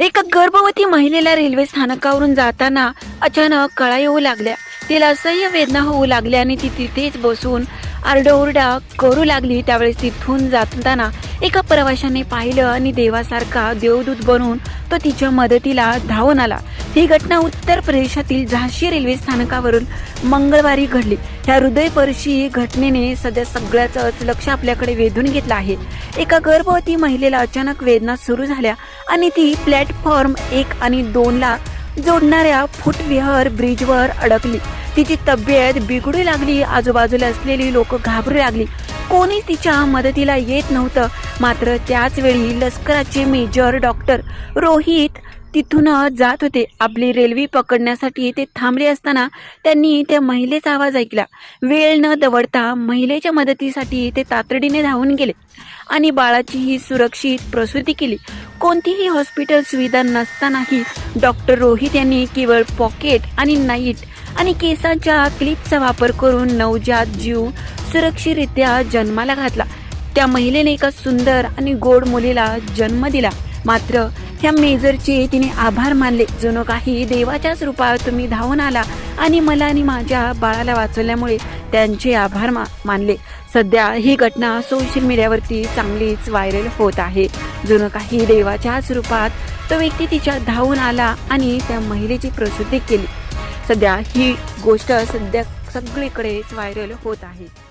एका गर्भवती महिलेला रेल्वे स्थानकावरून जाताना अचानक कळा येऊ लागल्या. तिला असह्य वेदना होऊ लागल्या आणि ती तिथेच बसून आरडाओरडा करू लागली त्यावेळेस तिथून जाताना एका प्रवाशाने पाहिलं आणि देवासारखा देवदूत बनून तो तिच्या मदतीला धावून आला. ही घटना उत्तर प्रदेशातील झाशी रेल्वे स्थानकावरून मंगळवारी घडली. ह्या हृदयपर्शी घटनेने सध्या सगळ्याच लक्ष आपल्याकडे वेधून घेतलं आहे. एका गर्भवती महिलेला अचानक वेदना सुरू झाल्या आणि ती प्लॅटफॉर्म एक आणि दोनला जोडणाऱ्या फुटविहर ब्रिजवर अडकली. तिची तब्येत बिघडू लागली. आजूबाजूला असलेली लोक घाबरू लागली. कोणीच तिच्या मदतीला येत नव्हतं. मात्र त्याच वेळी लष्कराचे मेजर डॉक्टर रोहित तिथून जात होते. आपली रेल्वे पकडण्यासाठी ते थांबले असताना त्यांनी त्या महिलेचा आवाज ऐकला. वेळ न दवडता महिलेच्या मदतीसाठी ते तातडीने धावून गेले आणि बाळाची ही सुरक्षित प्रसूती केली. कोणतीही हॉस्पिटल सुविधा नसतानाही डॉक्टर रोहित यांनी केवळ पॉकेट आणि नाईट आणि केसांच्या क्लिपचा वापर करून नवजात जीव सुरक्षितरित्या जन्माला घातला. त्या महिलेने एका सुंदर आणि गोड मुलीला जन्म दिला. मात्र ह्या मेजरचे तिने आभार मानले. जणू काही देवाच्याच रूपात तुम्ही धावून आला आणि मला आणि माझ्या बाळाला वाचवल्यामुळे त्यांचे आभार मा मानले. सध्या ही घटना सोशल मीडियावरती चांगलीच व्हायरल होत आहे. जणू काही देवाच्याच रूपात तो व्यक्ती तिच्या धावून आला आणि त्या महिलेची प्रसूती केली. सध्या ही गोष्ट सध्या सगळीकडेच व्हायरल होत आहे.